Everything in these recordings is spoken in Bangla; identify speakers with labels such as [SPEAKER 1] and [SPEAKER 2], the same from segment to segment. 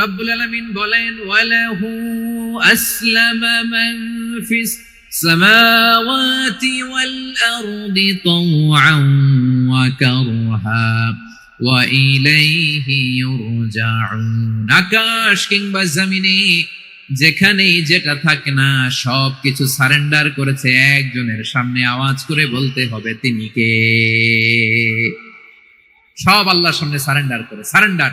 [SPEAKER 1] রব্বুল বলেন, ওয়ালাহু সামাওয়াতি ওয়াল আরদি ওয়া কারহা ওয়া ইলাইহি আকাশ কিংবা জমিনে যেখানেই যেটা থাকে না সব কিছু সারেন্ডার করেছে একজনের সামনে আওয়াজ করে বলতে হবে, তিনি কে? সব আল্লাহর সামনে সারেন্ডার করে, সারেন্ডার।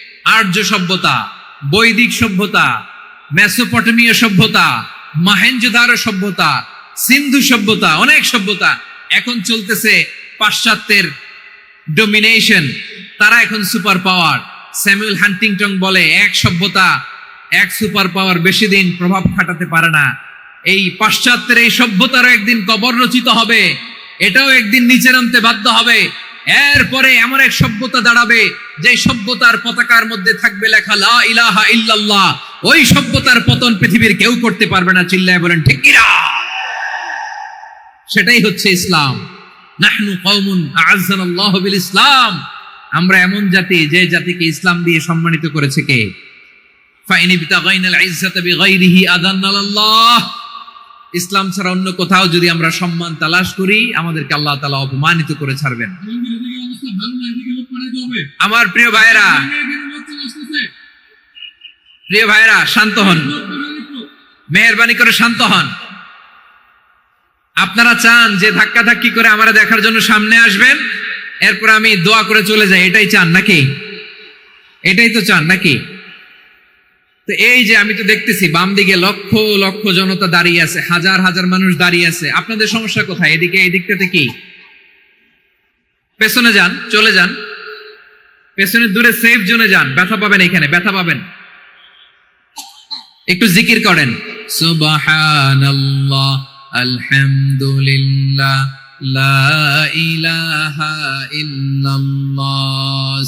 [SPEAKER 1] আর্য সভ্যতা, বৈদিক সভ্যতা, মেসোপটেমীয় সভ্যতা, মাহেঞ্জোদারো সভ্যতা, সিন্ধু সভ্যতা, অনেক সভ্যতা এখন চলতেছে পাশ্চাত্যের ডোমিনেশন তারা এখন সুপার পাওয়ার স্যামুয়েল হান্টিংটন বলে, এক সভ্যতা, এক সুপার পাওয়ার বেশি দিন প্রভাব খাটাতে পারে না। এই পাশ্চাত্যের এই সভ্যতারও একদিন কবর রচিত হবে। এটাও একদিন নিচে নামতে বাধ্য হবে। এরপরে এমন এক সভ্যতা দাঁড়াবে যে সভ্যতার পতাকার মধ্যে থাকবে লেখা লা ইলাহা ইল্লাল্লাহ। ওই সভ্যতার পতন পৃথিবীর কেউ করতে পারবে না, চিল্লায় বলেন, ঠিক কিনা সেটাই হচ্ছে ইসলাম। নাহনু কওমুন আ'আজ্জানাল্লাহু বিল ইসলাম। আমরা এমন জাতি, যে জাতিকে ইসলাম দিয়ে সম্মানিত করেছে কে? ফাইনি বিতাগাইনাল ইজ্জাতা বিগাইরিহি আদান্নাল্লাহ ইসলাম ছাড়া অন্য কোথাও যদি আমরা সম্মান তালাশ করি, আমাদেরকে আল্লাহ তাআলা অপমানিত করে ছাড়বেন। আমার প্রিয় ভাইরা প্রিয় ভাইরা শান্ত হন। মেহরবানি করে শান্ত হন। আপনারা চান যে ধাক্কা ধাক্কি করে আমরা দেখার জন্য সামনে আসবেন, এরপর আমি দোয়া করে চলে যাই। এটাই চান নাকি? এটাই তো চান নাকি? তো এই যে আমি তো দেখতেছি, বাম দিকে লক্ষ লক্ষ জনতা দাঁড়িয়ে আছে, হাজার হাজার মানুষ দাঁড়িয়ে আছে। আপনাদের সমস্যা কোথায়? এদিকে, এই দিকটাতে কি? পেছনে যান, চলে যান। পেছনে দূরে সেফ জোনে যান। ব্যথা পাবেন এখানে, ব্যথা পাবেন। একটু জিকির করেন। সুবহানাল্লাহ, আলহামদুলিল্লাহ, লা ইলাহা ইল্লাল্লাহ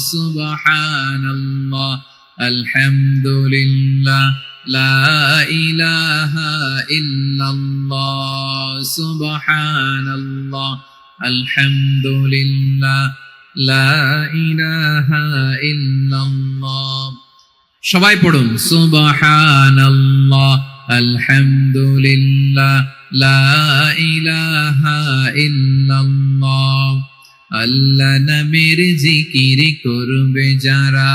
[SPEAKER 1] আলহামদুলিল্লাহ, লা ইলাহা ইল্লাল্লাহ, সুবহানাল্লাহ, আলহামদুলিল্লাহ, লা ইলাহা ইল্লাল্লাহ। সবাই পড়ুন, সুবহানাল্লাহ, আলহামদুলিল্লাহ, লা ইলাহা ইল্লাল্লাহ। আল্লাহ নামের জিকির করবে যারা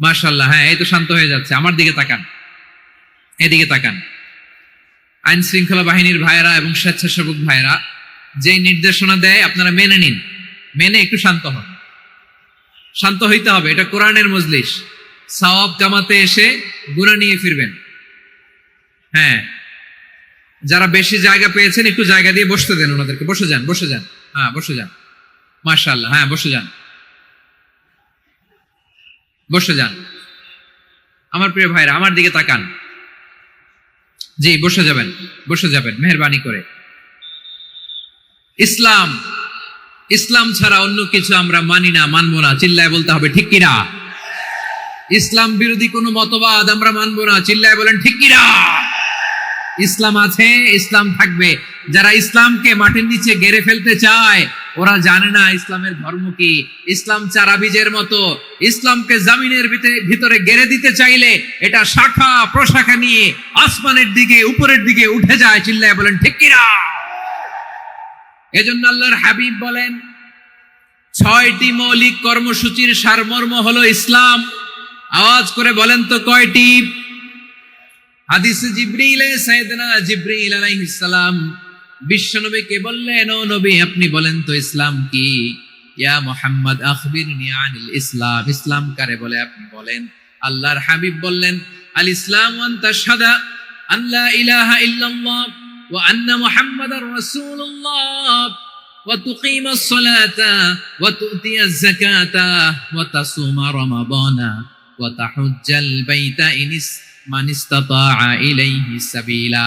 [SPEAKER 1] মাশাআল্লাহ হ্যাঁ এই তো শান্ত হয়ে যাচ্ছে। আমার দিকে তাকান। এদিকে তাকান। আইন শৃঙ্খলা বাহিনীর ভাইয়েরা এবং স্বেচ্ছাসেবক ভাইয়েরা যে নির্দেশনা দেয় আপনারা মেনে নিন। মেনে একটু শান্ত হন। শান্ত হইতে হবে, এটা কোরআনের মজলিস। সওয়াব কামাতে এসে গুণা নিয়ে ফিরবেন। হ্যাঁ যারা বেশি জায়গা পেয়েছেন একটু জায়গা দিয়ে বসতে দেন ওনাদেরকে। বসে যান বসে যান। হ্যাঁ বসে যান। মার্শাল্লাহ হ্যাঁ বসে যান। বসে যান। আমার প্রিয় ভাইরা, আমার দিকে তাকান। জি, বসে যাবেন বসে যাবেন, মেহরবানি করে। ইসলাম ইসলাম ছাড়া অন্য কিছু আমরা মানি না, মানবো না, চিল্লায় বলতে হবে, ঠিক কিনা? ইসলাম বিরোধী কোনো মতবাদ আমরা মানবো না, চিল্লায় বলেন, ঠিক কিনা? ইসলাম আছে, ইসলাম থাকবে। যারা ইসলামকে মাটির নিচে গেড়ে ফেলতে চায় ওরা জানে না ইসলামের ধর্ম কি। ইসলাম চারা বীজের মতো। ইসলামকে জামিনের ভিতরে- গেড়ে দিতে চাইলে এটা শাখা, প্রশাখা নিয়ে আসমানের দিকে, উপরের দিকে উঠে যায়, চিল্লায় বলেন, ঠিক কিনা? এজন্য আল্লাহর হাবিব বলেন, ছয়টি মৌলিক কর্মসূচির সারমর্ম হলো ইসলাম। আওয়াজ করে বলেন তো কয়টি? হাদিস জিব্রিল, সাইয়েদনা জিব্রিল আলাইহিস সালাম। বিশ্বনবীকে বললেন, ও নবী, আপনি বলেন তো ইসলাম কি? ইয়া মোহাম্মদ আখবির আনিল ইসলাম। ইসলাম কারে বলে আপনি বলেন? আল্লাহর হাবিব বললেন আল ইসলাম আন্তা সাদা আল্লাহ ইলাহা ইল্লাল্লাহ ওয়া আন্না মুহাম্মাদার রাসূলুল্লাহ ওয়া তুকিমাস সালাতা ওয়া তুতিয়াজ যাকাতা ওয়া তাসুমা রমাদানা ওয়া তাহুজ্জাল বাইতা ইনিস মান ইস্তাতাআ ইলাইহি সাবিলা।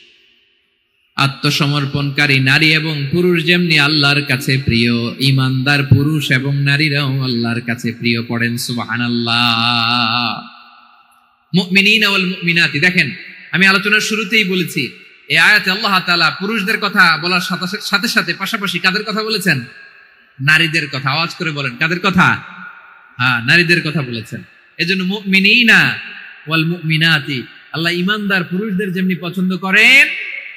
[SPEAKER 1] আত্মসমর্পণকারী নারী এবং পুরুষ যেমনি আল্লাহর কাছে প্রিয় ইমানদার পুরুষ এবং নারীরাও আল্লাহর কাছে প্রিয় পড়েন মুমিনিন ওয়াল দেখেন, আমি আলোচনার শুরুতেই বলেছি, এই আয়াতে আল্লাহ তাআলা পুরুষদের কথা বলার সাথে সাথে পাশাপাশি কাদের কথা বলেছেন? নারীদের কথা, আওয়াজ করে বলেন, কাদের কথা? হ্যাঁ নারীদের কথা বলেছেন। এই এজন্য মুমিনিনা ওয়াল মুমিনাতি, আল্লাহ ইমানদার পুরুষদের যেমনি পছন্দ করেন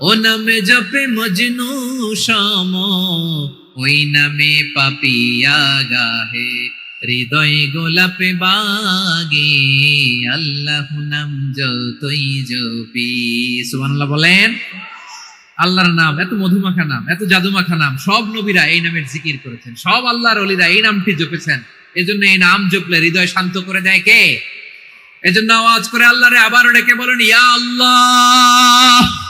[SPEAKER 1] ও নামে জপে মজনু সম ওই নামে পাপিয়া গাহে। হৃদয় গোলাপে বাগে, আল্লাহ নাম যতই জপি। সুবহানাল্লাহ বলেন, আল্লাহর নাম, এত মধুমাখা নাম, এত জাদুমাখা নাম, সব নবীরা এই নামের জিকির করেছেন। সব আল্লাহর অলিরা এই নামটি জপেছেন। এজন্য এই নাম জপলে হৃদয় শান্ত করে দেয় কে? এজন্য আওয়াজ করে আল্লাহরে আবারও ডেকে বলেন, ইয়া আল্লাহ!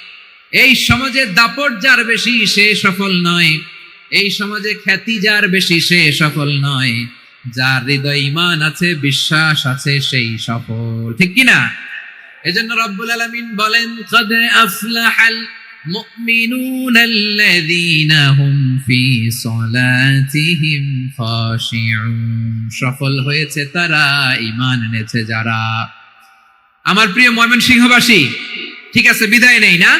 [SPEAKER 1] এই সমাজে দাপট যার বেশি সে সফল নয়। এই সমাজে খ্যাতি যার বেশি সে সফল নয়। যার হৃদয় ইমান আছে, বিশ্বাস আছে, সেই সফল। ঠিক কি না এজন্য রব্বুল আলামিন বলেন, কদ আফলাহাল মুমিনুন আল্লাযীনা হুম ফি সলাতিহিম খাশিউন। সফল হয়েছে তারা, ঈমান এনেছে যারা। আমার প্রিয় ময়মনসিংহবাসী, ঠিক আছে, বিদায় নেই না?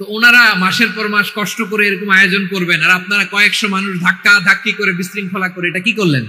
[SPEAKER 1] তো ওনারা মাসের পর মাস কষ্ট করে এরকম আয়োজন করবেন। আর আপনারা কয়েকশো মানুষ ধাক্কা ধাক্কি করে বিশৃঙ্খলা করে এটা কি করলেন?